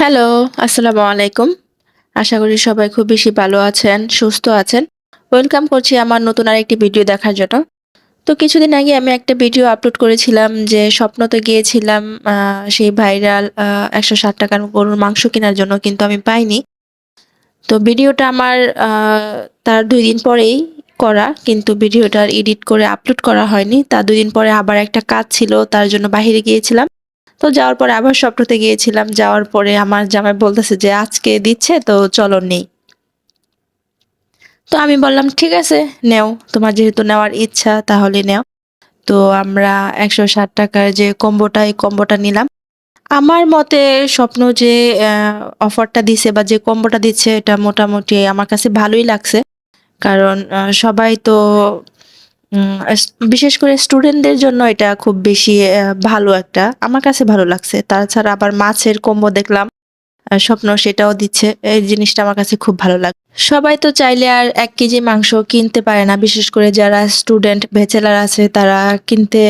Hello, আসসালামু আলাইকুম। আশা করি সবাই খুব বেশি ভালো আছেন, সুস্থ আছেন। ওয়েলকাম করছি আমার নতুন আরেকটি ভিডিও দেখার জন্য। তো কিছুদিন আগে আমি একটা ভিডিও আপলোড করেছিলাম যে স্বপ্নতে গিয়েছিলাম সেই ভাইরাল আ ৳১৬০ র গরুর মাংস কেনার জন্য কিন্তু আমি পাইনি। তো ভিডিওটা আমার তার দুই দিন পরেই করা কিন্তু ভিডিওটার এডিট করে আপলোড করা হয়নি। তার ২ দিন পরে আবার একটা কাজ ছিল তার জন্য বাহিরে গিয়েছিলাম। তো যাওয়ার পরে আবার স্বপ্নতে গিয়েছিলাম। যাওয়ার পরে আমার জামাই বলতেছে যে, "আজকে দিচ্ছে তো চলো নেই।" তো আমি বললাম, "ঠিক আছে নেও। তোমার যেহেতু নেওয়ার ইচ্ছা তাহলে নেও।" তো আমরা একশো ষাট টাকার যে কম্বোটা এই কম্বোটা নিলাম। আমার মতে স্বপ্ন যে অফারটা দিছে বা যে কম্বোটা দিচ্ছে এটা মোটামুটি আমার কাছে ভালোই লাগছে। কারণ সবাই তো বিশেষ করে স্টুডেন্টদের জন্য এটা খুব বেশি ভালো একটা আমার কাছে ভালো লাগছে। তাছাড়া আবার মাছের কম্বো দেখলাম। স্বপ্ন সেটাও দিচ্ছে। এই জিনিসটা আমার কাছে খুব ভালো লাগ সবাই তো চাইলে আর এক কেজি মাংস কিনতে পারে না। বিশেষ করে যারা স্টুডেন্ট, ব্যাচেলর আছে তারা কিনতে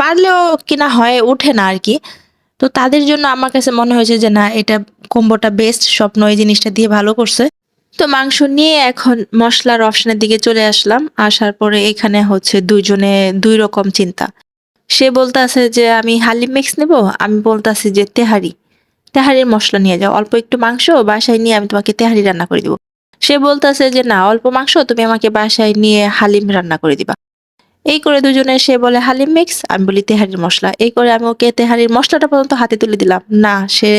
পারলেও কিনা হয় ওঠে না আর কি তো তাদের জন্য আমার কাছে মনে হয়েছে যে না এটা কম্বোটা বেস্ট স্বপ্ন এই জিনিসটা দিয়ে ভালো করছে। তো মাংস নিয়ে এখন মসলার অপশনের দিকে চলে আসলাম। আসার পরে এখানে হচ্ছে ২ জনে ২ রকম চিন্তা। সে বলতাছে যে, "আমি হালিম মিক্স নিবো।" আমি বলতাছি যে, "তেহারি। তেহারির মশলা নিয়ে যাও। অল্প একটু মাংস বাসায় নিয়ে আমি তোমাকে তেহারি রান্না করে দিব।" সে বলতাছে যে, "না অল্প মাংস তুমি আমাকে বাসায় নিয়ে হালিম রান্না করে দিবা।" এই করে দুজনে সে বলে হালিম মিক্স, আমি বলি তেহারির মশলা এই করে আমি ওকে তেহারির মশলাটা পর্যন্ত হাতে তুলে দিলাম। না সে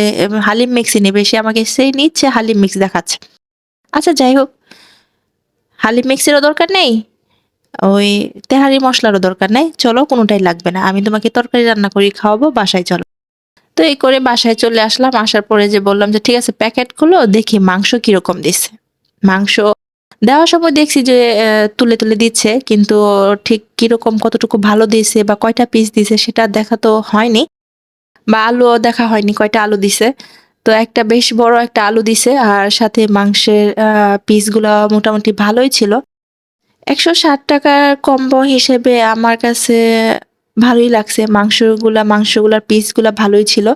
হালিম মিক্সই নেবে। সে আমাকে সেই নিচ্ছে হালিম মিক্স দেখাচ্ছে। আচ্ছা যাই হোক। হালি মিক্সিরও দরকার নেই। ওই তেহারি মশলারও দরকার নাই। চলো কোনোটাই লাগবে না। আমি তোমাকে তরকারি রান্না করে খাওয়াবো, বাসায় চলো। তো এই করে বাসায় চলে আসলাম। আসার পরে যে বললাম যে, "ঠিক আছে প্যাকেট খুলো দেখি মাংস কীরকম দিছে।" মাংস দেওয়ার সময় দেখছি যে তুলে, তুলে দিচ্ছে। কিন্তু ঠিক কীরকম কতটুকু ভালো দিছে বা কয়টা পিস দিছে সেটা দেখা তো হয়নি। বা আলুও দেখা হয়নি কয়টা আলু দিছে। তো একটা বেশ বড় একটা আলু দিছে আর সাথে মাংসের পিসগুলা মোটামুটি ভালোই ছিল। একশো ষাট টাকার কম্বো হিসেবে আমার কাছে ভালোই লাগছে। মাংসগুলা, মাংসগুলার পিসগুলা ভালোই ছিল।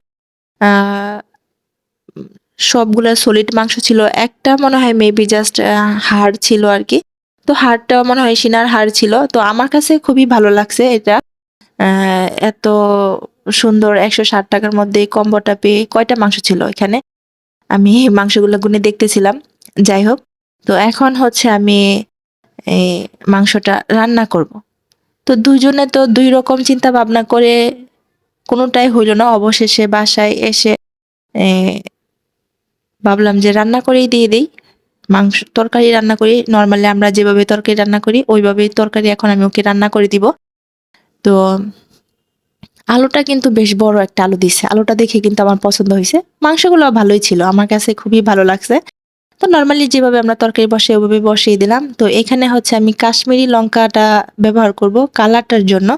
সবগুলা সলিড মাংস ছিল। একটা মনে হয় মেবি জাস্ট হাড় ছিল আর কি তো হাড়টাও মনে হয় সিনার হাড় ছিল। তো আমার কাছে খুবই ভালো লাগছে এটা। এত সুন্দর একশো ষাট টাকার মধ্যে কম্বোটা পেয়ে কয়টা মাংস ছিল এখানে? আমি মাংসগুলো গুনে দেখতেছিলাম। যাই হোক। তো এখন হচ্ছে আমি এই মাংসটা রান্না করব। তো ২ জনে তো দুই রকম চিন্তা ভাবনা করে কোনোটাই হইল না। অবশেষে বাসায় এসে ভাবলাম যে রান্না করেই দিয়ে দিই মাংস, তরকারি রান্না করি। নর্মালি আমরা যেভাবে তরকারি রান্না করি, ওইভাবেই তরকারি এখন আমি ওকে রান্না করে দিব। তো আলুটা কিন্তু বেশ বড় একটা আলু দিছে। আলুটা দেখে কিন্তু আমার পছন্দ হয়েছে মাংসগুলো ভালোই ছিল। আমার কাছে খুবই ভালো লাগছে। তো নর্মালি যেভাবে আমরা তরকারি বসাই ওভাবে বসিয়ে দিলাম। তো এখানে হচ্ছে আমি কাশ্মীরি লঙ্কাটা ব্যবহার করব কালারটার জন্য।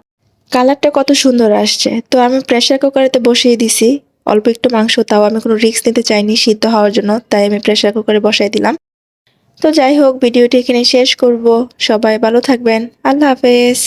কালারটা কত সুন্দর আসছে। তো আমি প্রেসার কুকারেতে বসিয়ে দিছি। অল্প একটু মাংস, তাও আমি কোনো রিস্ক নিতে চাইনি সিদ্ধ হওয়ার জন্য। তাই আমি প্রেসার কুকারে বসায় দিলাম। তো যাই হোক, ভিডিওটি এখানে শেষ করব। সবাই ভালো থাকবেন। আল্লাহ হাফেজ।